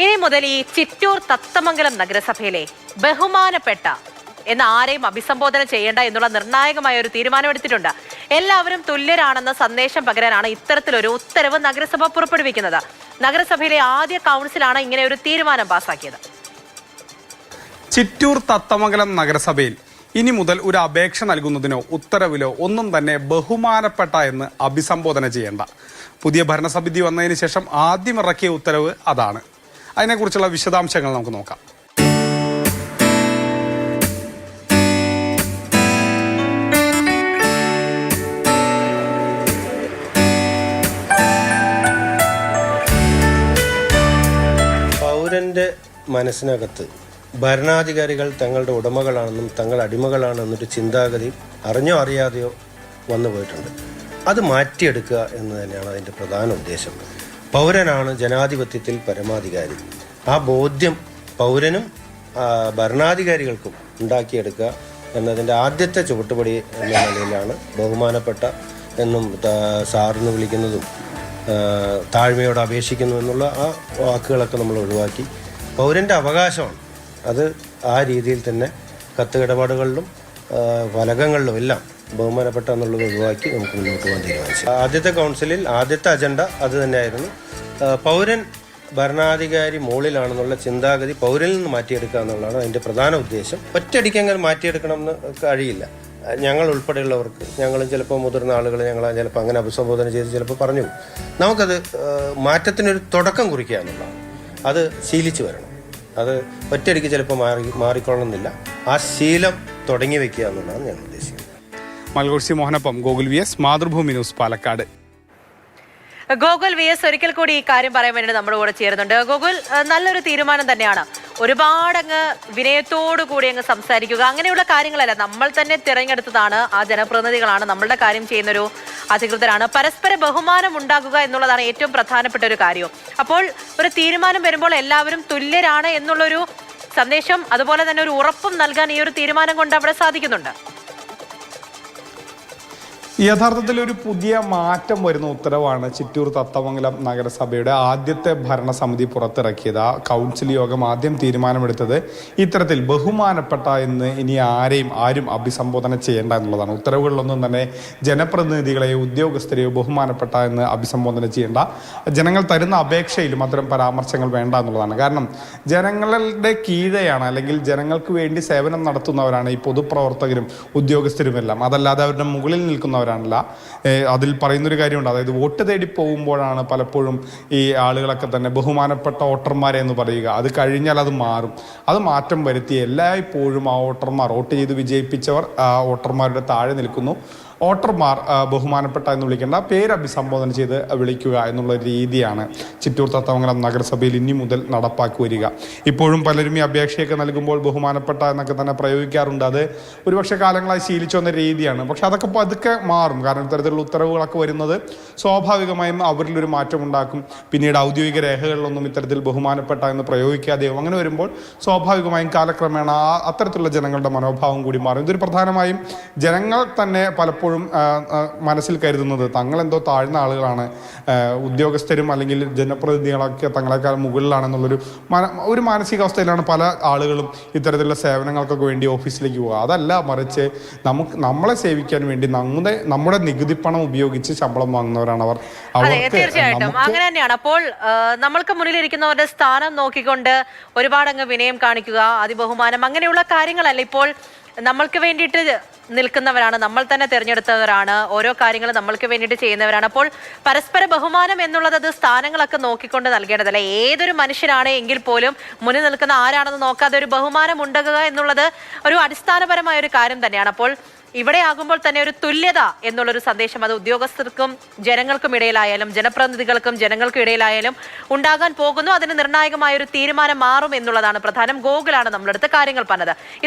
ഇനി മുതൽ ഈ ചിറ്റൂർ തത്തമംഗലം നഗരസഭയിലെ ബഹുമാനപ്പെട്ട എന്ന് ആരെയും അഭിസംബോധന ചെയ്യേണ്ട എന്നുള്ള നിർണായകമായ ഒരു തീരുമാനമെടുത്തിട്ടുണ്ട് എല്ലാവരും തുല്യരാണെന്ന സന്ദേശം പകരാനാണ് ഇത്തരത്തിലൊരു ഉത്തരവ് നഗരസഭ പുറപ്പെടുവിക്കുന്നത്. നഗരസഭയിലെ ആദ്യ കൗൺസിലാണ് ഇങ്ങനെ ഒരു തീരുമാനം പാസാക്കിയത്. ചിറ്റൂർ തത്തമംഗലം നഗരസഭയിൽ ഇനി മുതൽ ഒരു അപേക്ഷ നൽകുന്നതിനോ ഉത്തരവിലോ ഒന്നും തന്നെ ബഹുമാനപ്പെട്ട എന്ന് അഭിസംബോധന ചെയ്യേണ്ട. പുതിയ ഭരണസമിതി വന്നതിന് ശേഷം ആദ്യം ഇറക്കിയ ഉത്തരവ് അതാണ്. അതിനെക്കുറിച്ചുള്ള വിശദാംശങ്ങൾ നമുക്ക് നോക്കാം. പൗരന്റെ മനസ്സിനകത്ത് ഭരണാധികാരികൾ തങ്ങളുടെ ഉടമകളാണെന്നും തങ്ങൾ അടിമകളാണെന്നൊരു ചിന്താഗതി അറിഞ്ഞോ അറിയാതെയോ വന്നു പോയിട്ടുണ്ട്. അത് മാറ്റിയെടുക്കുക എന്ന് തന്നെയാണ് അതിന്റെ പ്രധാന ഉദ്ദേശം. പൗരനാണ് ജനാധിപത്യത്തിൽ പരമാധികാരി. ആ ബോധ്യം പൗരനും ഭരണാധികാരികൾക്കും ഉണ്ടാക്കിയെടുക്കുക എന്നതിന്റെ ആദ്യത്തെ ചുവട്ടുപടി എന്ന നിലയിലാണ് ബഹുമാനപ്പെട്ട എന്നും സാറിന് വിളിക്കുന്നതും താഴ്മയോട് അപേക്ഷിക്കുന്നു എന്നുള്ള ആ വാക്കുകളൊക്കെ നമ്മൾ ഒഴിവാക്കി. പൗരന്റെ അവകാശമാണ്. അത് ആ രീതിയിൽ തന്നെ കത്ത് ഇടപാടുകളിലും ഫലകങ്ങളിലും എല്ലാം ബഹുമാനപ്പെട്ട എന്നുള്ളത് ഒഴിവാക്കി നമുക്ക് മുന്നോട്ട് പോകാൻ തീരുമാനിച്ചു. ആദ്യത്തെ കൗൺസിലിൽ ആദ്യത്തെ അജണ്ട അത് തന്നെയായിരുന്നു. പൗരൻ ഭരണാധികാരി മുകളിലാണെന്നുള്ള ചിന്താഗതി പൗരനിൽ നിന്ന് മാറ്റിയെടുക്കുക എന്നുള്ളതാണ് അതിന്റെ പ്രധാന ഉദ്ദേശം. ഒറ്റയടിക്കെങ്കിൽ മാറ്റിയെടുക്കണം എന്ന് കഴിയില്ല. ഞങ്ങൾ ഉൾപ്പെടെയുള്ളവർക്ക് ഞങ്ങളും ചിലപ്പോൾ മുതിർന്ന ആളുകൾ ഞങ്ങൾ ചിലപ്പോൾ അങ്ങനെ അഭിസംബോധന ചെയ്ത് ചിലപ്പോൾ പറഞ്ഞു നമുക്കത് മാറ്റത്തിനൊരു തുടക്കം കുറിക്കുക എന്നുള്ളതാണ്. അത് ശീലിച്ചു വരണം. അത് ഒറ്റയടിക്ക് ചിലപ്പോൾ മാറി മാറിക്കൊള്ളണമെന്നില്ല. ആ ശീലം തുടങ്ങി വെക്കുക എന്നുള്ളതാണ് ഞാൻ മൽഗോഴ്സി മോഹനപ്പം Gokul V S Mathrubhumi news Palakkad. Gokul V S ഒരിക്കൽ കൂടി ഈ കാര്യം പറയാൻ വേണ്ടി നമ്മുടെ കൂടെ ചേരുന്നുണ്ട്. ഗോകുൽ നല്ലൊരു തീരുമാനം തന്നെയാണ്. ഒരുപാട് അങ്ങ് വിനയത്തോടു കൂടി അങ്ങ് സംസാരിക്കുക. അങ്ങനെയുള്ള കാര്യങ്ങളല്ല നമ്മൾ തന്നെ തിരഞ്ഞെടുത്തതാണ് ആ ജനപ്രതിനിധികളാണ്. നമ്മളുടെ കാര്യം ചെയ്യുന്നൊരു അധികൃതരാണ്. പരസ്പര ബഹുമാനം ഉണ്ടാകുക എന്നുള്ളതാണ് ഏറ്റവും പ്രധാനപ്പെട്ട ഒരു കാര്യം. അപ്പോൾ ഒരു തീരുമാനം വരുമ്പോൾ എല്ലാവരും തുല്യരാണ് എന്നുള്ളൊരു സന്ദേശം അതുപോലെ തന്നെ ഒരു ഉറപ്പും നൽകാൻ ഈ ഒരു തീരുമാനം കൊണ്ട് അവിടെ സാധിക്കുന്നുണ്ട്. യഥാർത്ഥത്തിൽ ഒരു പുതിയ മാറ്റം വരുന്ന ഉത്തരവാണ് ചിറ്റൂർ തത്തമംഗലം നഗരസഭയുടെ ആദ്യത്തെ ഭരണസമിതി പുറത്തിറക്കിയത്. കൗൺസിൽ യോഗം ആദ്യം തീരുമാനമെടുത്തത് ഇത്തരത്തിൽ ബഹുമാനപ്പെട്ട എന്ന് ഇനി ആരെയും ആരും അഭിസംബോധന ചെയ്യേണ്ട എന്നുള്ളതാണ്. ഉത്തരവുകളിലൊന്നും തന്നെ ജനപ്രതിനിധികളെയോ ഉദ്യോഗസ്ഥരെയോ ബഹുമാനപ്പെട്ട എന്ന് അഭിസംബോധന ചെയ്യേണ്ട ജനങ്ങൾ തരുന്ന അപേക്ഷയിലും അത്തരം പരാമർശങ്ങൾ വേണ്ട എന്നുള്ളതാണ്. കാരണം ജനങ്ങളുടെ കീഴെയാണ് അല്ലെങ്കിൽ ജനങ്ങൾക്ക് വേണ്ടി സേവനം നടത്തുന്നവരാണ് ഈ പൊതുപ്രവർത്തകരും ഉദ്യോഗസ്ഥരുമെല്ലാം. അതല്ലാതെ അവരുടെ മുകളിൽ നിൽക്കുന്നവരാണല്ല ഏഹ് അതിൽ പറയുന്നൊരു കാര്യമുണ്ട്. അതായത് വോട്ട് തേടി പോകുമ്പോഴാണ് പലപ്പോഴും ഈ ആളുകളൊക്കെ തന്നെ ബഹുമാനപ്പെട്ട വോട്ടർമാരെ എന്ന് പറയുക. അത് കഴിഞ്ഞാൽ അത് മാറും. അത് മാറ്റം വരുത്തി എല്ലായ്പ്പോഴും ആ വോട്ടർമാർ വോട്ട് ചെയ്ത് വിജയിപ്പിച്ചവർ ആ വോട്ടർമാരുടെ താഴെ നിൽക്കുന്നു. വോട്ടർമാർ ബഹുമാനപ്പെട്ട എന്ന് വിളിക്കേണ്ട പേര് അഭിസംബോധന ചെയ്ത് വിളിക്കുക എന്നുള്ള രീതിയാണ് ചിറ്റൂർ തത്തമംഗലം നഗരസഭയിൽ ഇനി മുതൽ നടപ്പാക്കി വരിക. ഇപ്പോഴും പലരും ഈ അപേക്ഷയൊക്കെ നൽകുമ്പോൾ ബഹുമാനപ്പെട്ട എന്നൊക്കെ തന്നെ പ്രയോഗിക്കാറുണ്ട്. അത് ഒരുപക്ഷെ കാലങ്ങളായി ശീലിച്ചു വന്ന രീതിയാണ്. പക്ഷെ അതൊക്കെ പതുക്കെ മാറും. കാരണം ഇത്തരത്തിലുള്ള ഉത്തരവുകളൊക്കെ വരുന്നത് സ്വാഭാവികമായും അവരിലൊരു മാറ്റം ഉണ്ടാക്കും. പിന്നീട് ഔദ്യോഗിക രേഖകളിലൊന്നും ഇത്തരത്തിൽ ബഹുമാനപ്പെട്ട എന്ന് പ്രയോഗിക്കാതെയോ അങ്ങനെ വരുമ്പോൾ സ്വാഭാവികമായും കാലക്രമേണ അത്തരത്തിലുള്ള ജനങ്ങളുടെ മനോഭാവം കൂടി മാറും. ഇതൊരു പ്രധാനമായും ജനങ്ങൾ തന്നെ പലപ്പോഴും ആ, മനസ്സിൽ കരുതുന്നത് തങ്ങളെന്തോ താഴ്ന്ന ആളുകളാണ്. ഉദ്യോഗസ്ഥരും അല്ലെങ്കിൽ ജനപ്രതിനിധികളൊക്കെ തങ്ങളെക്കാൾ മുകളിലാണെന്നുള്ളൊരു ഒരു മാനസികാവസ്ഥയിലാണ് പല ആളുകളും ഇത്തരത്തിലുള്ള സേവനങ്ങൾക്കൊക്കെ വേണ്ടി ഓഫീസിലേക്ക് പോകുക അതല്ല മറിച്ച് നമുക്ക് നമ്മളെ സേവിക്കാൻ വേണ്ടി നമ്മുടെ നമ്മുടെ നികുതി പണം ഉപയോഗിച്ച് ശമ്പളം വാങ്ങുന്നവരാണ് അവർ. തീർച്ചയായിട്ടും. അങ്ങനെ തന്നെയാണ്. അപ്പോൾ നമ്മൾക്ക് മുന്നിലിരിക്കുന്നവരുടെ സ്ഥാനം നോക്കിക്കൊണ്ട് ഒരുപാട് അങ്ങ് വിനയം കാണിക്കുക അതിബഹുമാനം അങ്ങനെയുള്ള കാര്യങ്ങളല്ല ഇപ്പോൾ നമ്മൾക്ക് വേണ്ടിയിട്ട് നിൽക്കുന്നവരാണ് നമ്മൾ തന്നെ തിരഞ്ഞെടുത്തവരാണ് ഓരോ കാര്യങ്ങൾ നമ്മൾക്ക് വേണ്ടിയിട്ട് ചെയ്യുന്നവരാണ്. അപ്പോൾ പരസ്പര ബഹുമാനം എന്നുള്ളത് അത് സ്ഥാനങ്ങളൊക്കെ നോക്കിക്കൊണ്ട് നൽകേണ്ടതല്ല? ഏതൊരു മനുഷ്യനാണ് എങ്കിൽ പോലും മുന്നിൽ നിൽക്കുന്ന ആരാണെന്ന് നോക്കാതെ ഒരു ബഹുമാനം ഉണ്ടാകുക എന്നുള്ളത് ഒരു അടിസ്ഥാനപരമായ ഒരു കാര്യം തന്നെയാണ്. അപ്പോൾ ഇവിടെ ആകുമ്പോൾ തന്നെ ഒരു തുല്യത എന്നുള്ളൊരു സന്ദേശം അത് ഉദ്യോഗസ്ഥർക്കും ജനങ്ങൾക്കും ഇടയിലായാലും ജനപ്രതിനിധികൾക്കും ജനങ്ങൾക്കും ഇടയിലായാലും ഉണ്ടാകാൻ പോകുന്നു. അതിന് നിർണായകമായ ഒരു തീരുമാനം മാറും എന്നുള്ളതാണ് പ്രധാനം. ഗോകുലാണ് നമ്മളെടുത്ത് കാര്യങ്ങൾ പറഞ്ഞത്.